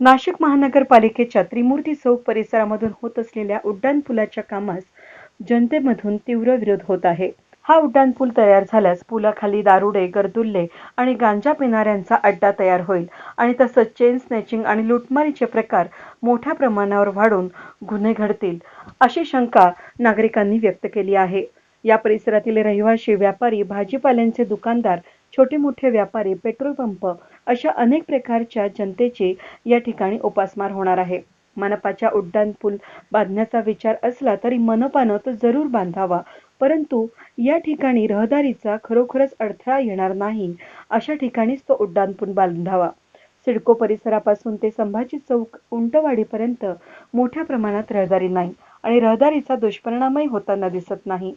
नाशिक महानगरपालिकेच्या त्रिमूर्ती चौक परिसरामधून होत असलेल्या उड्डाणपुलाच्या कामास जनतेमधून तीव्र विरोध होत आहे. हा उड्डाणपूल तयार झाल्यास पुलाखाली दारुडे गर्दुल्ले आणि गांजा पिणाऱ्यांचा अड्डा तयार होईल आणि तसंच चेन स्नॅचिंग आणि लुटमारीचे प्रकार मोठ्या प्रमाणावर वाढून गुन्हे घडतील अशी शंका नागरिकांनी व्यक्त केली आहे. या परिसरातील रहिवासी व्यापारी भाजीपाल्यांचे दुकानदार छोटे मोठे व्यापारी पेट्रोल पंप अशा अनेक प्रकारच्या जनतेची या ठिकाणी उपासमार होणार आहे. मनपाच्या उड्डाण पूल बांधण्याचा विचार असला तरी मनपानं तो जरूर बांधावा. परंतु या ठिकाणी रहदारीचा खरोखरच अडथळा येणार नाही अशा ठिकाणीच तो उड्डाण पूल बांधावा. सिडको परिसरापासून ते संभाजी चौक उंटवाडीपर्यंत मोठ्या प्रमाणात रहदारी नाही आणि रहदारीचा दुष्परिणामही होताना दिसत नाही.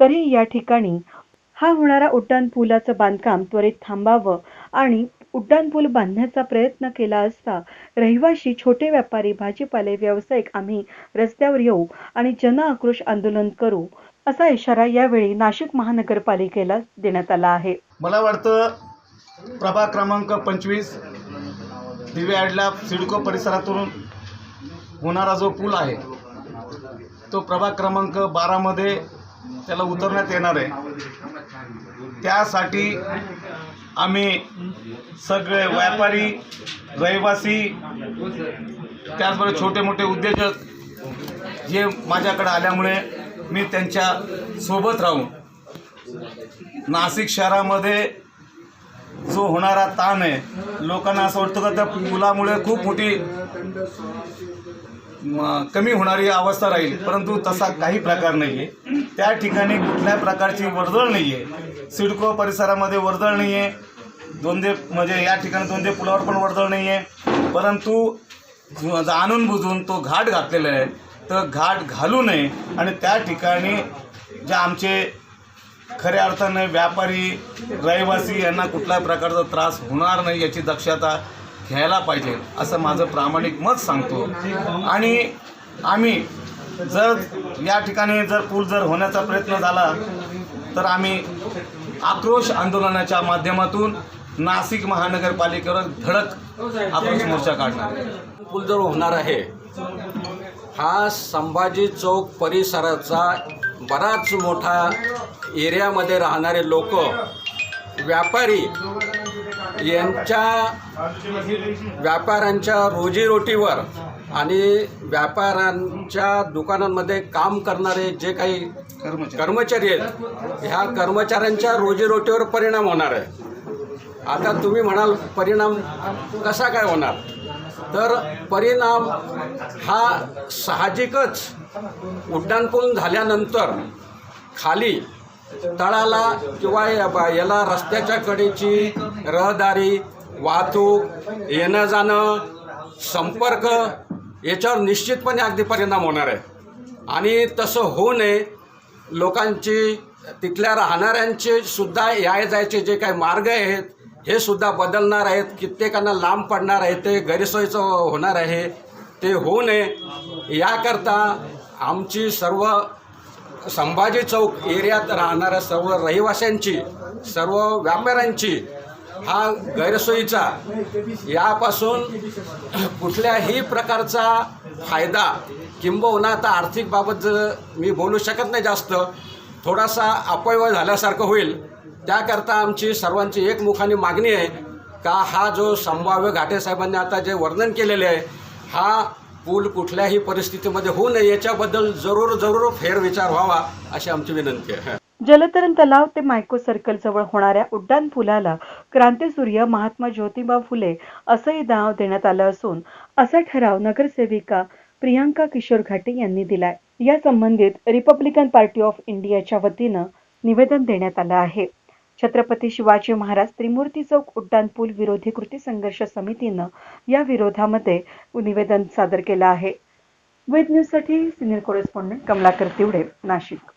तरी या ठिकाणी हा होणारा उड्डाण पुलाचं बांधकाम त्वरित थांबावं आणि उड्डाण पूल बांधण्याचा प्रयत्न केला असता रहिवाशी छोटे व्यापारी भाजीपाले व्यावसायिक आम्ही रस्त्यावर येऊ आणि जन आक्रोश आंदोलन करू असा इशारा यावेळी नाशिक महानगरपालिकेला देण्यात आला आहे. मला वाटतं प्रभाग क्रमांक पंचवीस दिवे आडला सिडको परिसरातून होणारा जो पूल आहे तो प्रभाग क्रमांक बारामध्ये त्याला उतरण्यात येणार आहे. त्यासाठी आम्ही सगळे व्यापारी रहिवासी त्याचबरोबर छोटे मोठे उद्योजक जे माझ्याकडे आल्यामुळे मी त्यांच्यासोबत राहून नाशिक शहरामध्ये जो होणारा ताण आहे लोकांना असं वाटतं का त्या पुलामुळे खूप मोठी कमी होणारी अवस्था राहील परंतु तसा काही प्रकार नाही आहे त्या ठिकाणी कुठल्याही प्रकारची वर्दळ नाही आहे सिडको परिसरामध्ये वर्दळ नाही आहे दोनदे म्हणजे या ठिकाणी दोनदे पुलावर पण वर्दळ नाही आहे परंतु जो- जाणून बुजून तो घाट घातलेला आहे. तर घाट घालू नये आणि त्या ठिकाणी जे आमचे खऱ्या अर्थाने व्यापारी रहिवासी यांना कुठल्याही प्रकारचा त्रास होणार नाही याची दक्षता घ्यायला पाहिजे असं माझं प्रामाणिक मत सांगतो. आणि आम्ही जर या ठिकाणी जर पूल जर होण्याचा प्रयत्न झाला तर आम्ही आक्रोश आंदोलनाच्या माध्यमातून नाशिक महानगरपालिकेवर धडक आक्रोश मोर्चा काढणार पूल जर होणार आहे हा संभाजी चौक परिसराचा बराच मोठा एरियामध्ये राहणारे लोक व्यापारी यांच्या व्यापाऱ्यांच्या रोजीरोटीवर आणि व्यापाऱ्यांच्या दुकानांमध्ये काम करणारे जे काही कर्मचारी. कर्मचारी आहेत ह्या कर्मचाऱ्यांच्या रोजीरोटीवर परिणाम होणार आहे. आता तुम्ही म्हणाल परिणाम कसा काय होणार? तर परिणाम हा साहजिकच उड्डाणपूल झाल्यानंतर खाली तळाला किंवा या- याला रस्त्याच्या कडेची रहदारी वाहतूक येणं जाणं संपर्क याच्यावर निश्चितपणे अगदी परिणाम होणार आहे. आणि तसं होऊ नये लोकांची तिथल्या राहणाऱ्यांचे सुद्धा याय जायचे जे काही मार्ग आहेत हे सुद्धा बदलणार आहेत. कित्येकांना लांब पडणार आहे ते गैरसोयीचं होणार आहे ते होऊ नये. याकरता आमची सर्व संभाजी चौक एरियात राहणाऱ्या सर्व रहिवाशांची सर्व व्यापाऱ्यांची हा गैरसोयीचा. यापासून कुठल्याही प्रकारचा फायदा किंबहुना आता आर्थिक बाबत जर मी बोलू शकत नाही जास्त थोडासा अपव्यय झाल्यासारखं होईल. त्याकरता आमची सर्वांची एकमुखाने मागणी आहे का हा जो संभाव्य घाटे साहेबांनी आता जे वर्णन केलेले आहे हा पूल कुठल्याही परिस्थितीमध्ये होऊ नये याच्याबद्दल जरूर जरूर फेरविचार व्हावा अशी आमची विनंती आहे. जलतरण तलाव ते मायको सर्कल जवळ होणाऱ्या उड्डाण पुलाला क्रांतीसूर्य महात्मा ज्योतिबा फुले असंही नाव देण्यात आलं असून असा ठराव नगरसेविका प्रियांका किशोर घाटे यांनी दिलाय. या संबंधित रिपब्लिकन पार्टी ऑफ इंडियाच्या वतीनं निवेदन देण्यात आलं आहे. छत्रपती शिवाजी महाराज त्रिमूर्ती चौक उड्डाणपूल विरोधी कृती संघर्ष समितीनं या विरोधामध्ये निवेदन सादर केलं आहे. वेद न्यूजसाठी सिनियर कॉरेस्पॉन्डंट कमलाकर तिवडे नाशिक.